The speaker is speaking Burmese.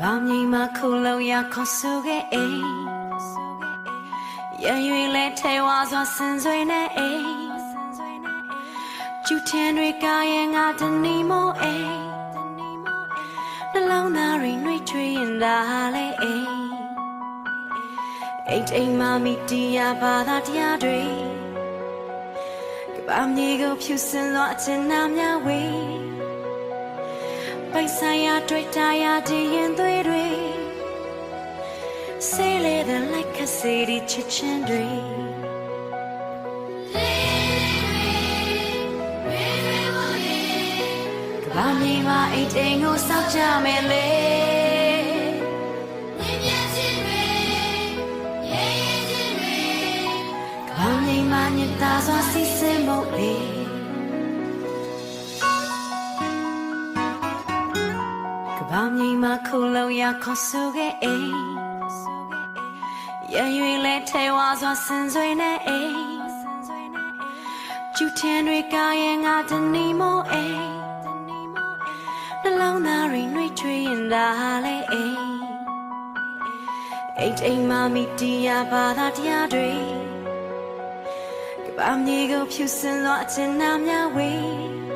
ဘာမြေမှာခုလုံးရခေါ်ဆိုခဲ့အိမ်ရန်ရွေလဲထဲဝါစွာဆင်ဆွေနဲ့အိမ်ကျူထင်တွေကရဲ့ငါတနီမို့အိမ်နှလုံးသားတွေနှွေးထွေးရင်ဒါလဲအိမ်အိမ်အိမ်မမီတရားဘာသာတရားတွေကဘာမြေကိုဖြူစင်သောအချင်နာများဝေး ပိုက်ဆိုင်ရာတွေ့တာရာတည်ရင်သွေးတွေဆေးလေတဲ့လိုက်ကစီဒီချစ်ချင်းတွေကဘာမြေမှာအိတ်တိမ်ကိုစောက်ကြမယ်လေကဘာမြေမှာညတာစွာစီစဉ်ဖို့လေ ဘာမြေမှာခုလုံးရခေါ်ဆိုခဲ့အိမ်ရန်ရွေလဲထဲဝါစွာဆင်ဆွေနဲ့အိမ်ကျူထင်တွေကရဲ့ငါတနီမို့အိမ်နှလုံးသားတွေနှွေးထွေးရင်ဒါလဲအိမ်အိတ်အိမ်မမီတရားဘာသာတရားတွေကဘာမြေကိုဖြူစင်သောအချင်နာများဝေး